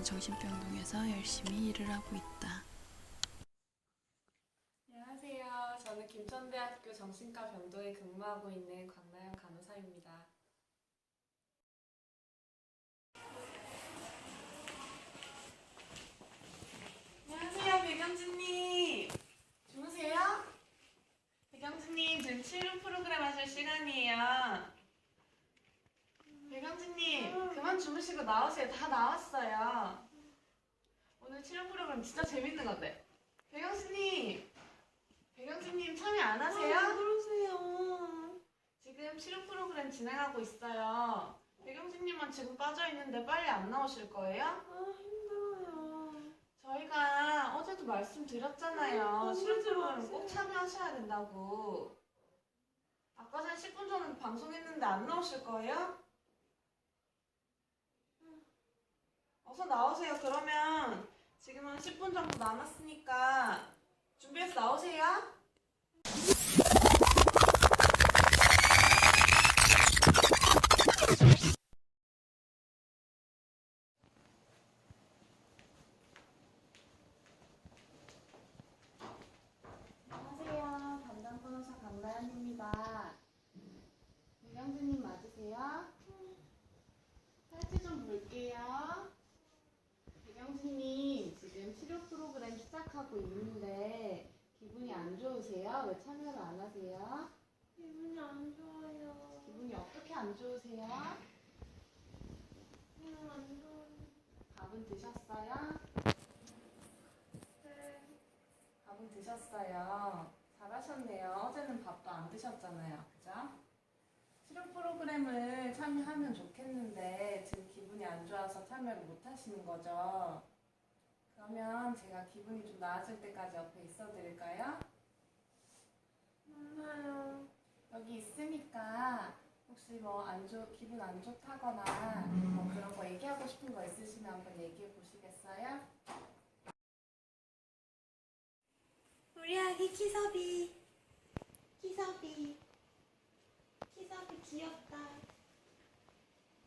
나는 정신병동에서 열심히 일을 하고 있다. 안녕하세요. 저는 김천대학교 정신과 병동에 근무하고 있는 광나영 간호사입니다. 안녕하세요, 백영진님. 주무세요? 백영진님, 지금 치료 프로그램 하실 시간이에요. 백영진님, 그만 주무시고 나오세요. 다 나왔어요. 오늘 치료 프로그램 진짜 재밌는 건데. 백영진님, 백영진님 참여 안 하세요? 그러세요. 지금 치료 프로그램 진행하고 있어요. 백영진님은 지금 빠져 있는데 빨리 안 나오실 거예요? 아 힘들어요. 저희가 어제도 말씀드렸잖아요. 아, 치료 그러지 프로그램. 꼭 참여하셔야 된다고. 아까 전 10분 전에 방송했는데 안 나오실 거예요? 어서 나오세요. 그러면 지금은 10분 정도 남았으니까 준비해서 나오세요. 안녕하세요. 담당 변호사 강나연입니다. 유경수님 맞으세요? 살찌 좀 볼게요. 지금 치료 프로그램 시작하고 있는데 기분이 안 좋으세요? 왜 참여를 안 하세요? 기분이 안 좋아요. 기분이 어떻게 안 좋으세요? 그냥 안 좋아요. 밥은 드셨어요? 네. 밥은 드셨어요. 잘하셨네요. 어제는 밥도 안 드셨잖아요. 그죠? 치료 프로그램을 참여하면 좋겠는데 지금 기분이 안 좋아서 참여를 못 하시는 거죠? 그러면 제가 기분이 좀 나아질 때까지 옆에 있어 드릴까요? 몰라요. 여기 있으니까 혹시 뭐 안 좋, 기분 안 좋다거나 뭐 그런 거 얘기하고 싶은 거 있으시면 한번 얘기해 보시겠어요? 우리 아기 키섭이. 키섭이. 키섭이 귀엽다.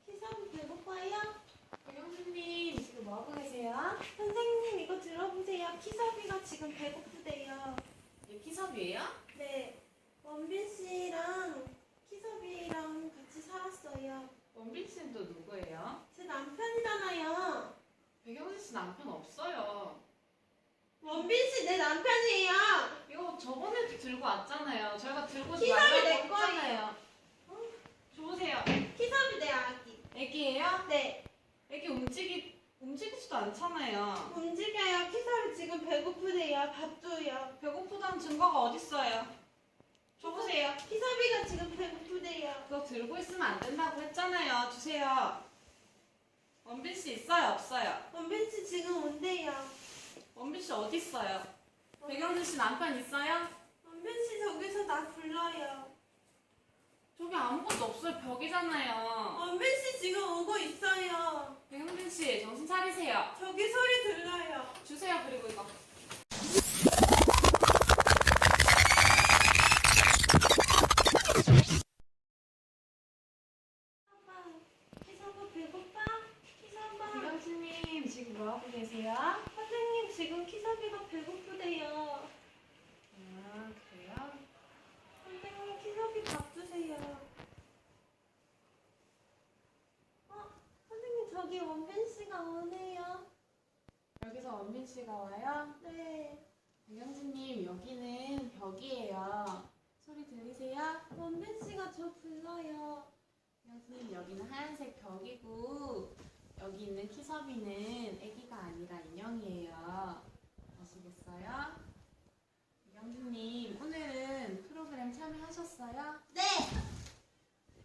키섭이 배고파요? 배영수님 지금 뭐 하고 계세요? 선생님 이거 들어보세요. 키섭이가 지금 배고프대요. 키섭이에요? 네. 원빈 씨랑 키섭이랑 같이 살았어요. 원빈 씨는 또 누구예요? 제 남편이잖아요. 백영진 씨 남편 없어요. 원빈 씨 내 남편이에요. 이거 저번에도 들고 왔잖아요. 저희가 들고 말라고 내 거예요. 했잖아요. 좋으세요. 키섭이 내 아기. 애기예요? 네. 애기 움직이 움직이지도 않잖아요. 움직여요. 키섭이 지금 배고프대요. 밥 줘요. 배고프다는 증거가 어딨어요? 줘보세요. 키섭이가 지금 배고프대요. 그거 들고 있으면 안 된다고 했잖아요. 주세요. 원빈 씨 있어요? 없어요? 원빈 씨 지금 온대요. 원빈 씨 어디 있어요? 백영진 씨 남편 있어요? 원빈 씨 저기서 나 불러요. 저기 아무것도 없어요. 벽이잖아요. 원빈 씨 지금 오고 있어요. 백영진 씨 정신 차리세요. 저기 소리 들려요. 주세요. 그리고 이거. 키섭아 배고파? 키섭아. 백영진님 지금 뭐 하고 계세요? 선생님 지금 키섭이가 배고프대요. 아 그래요? 씨가 와요? 네. 백영진님 여기는 벽이에요. 소리 들리세요? 원빈 씨가 저 불러요. 백영진님 여기는 하얀색 벽이고 여기 있는 키섭이는 애기가 아니라 인형이에요. 아시겠어요? 백영진님 오늘은 프로그램 참여하셨어요? 네.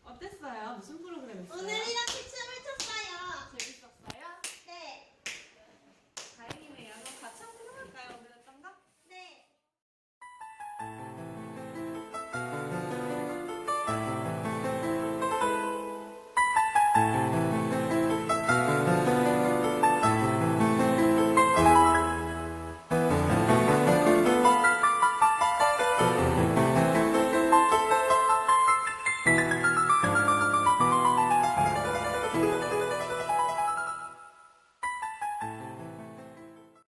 어땠어요? 무슨 프로그램 했어요? 오늘이랑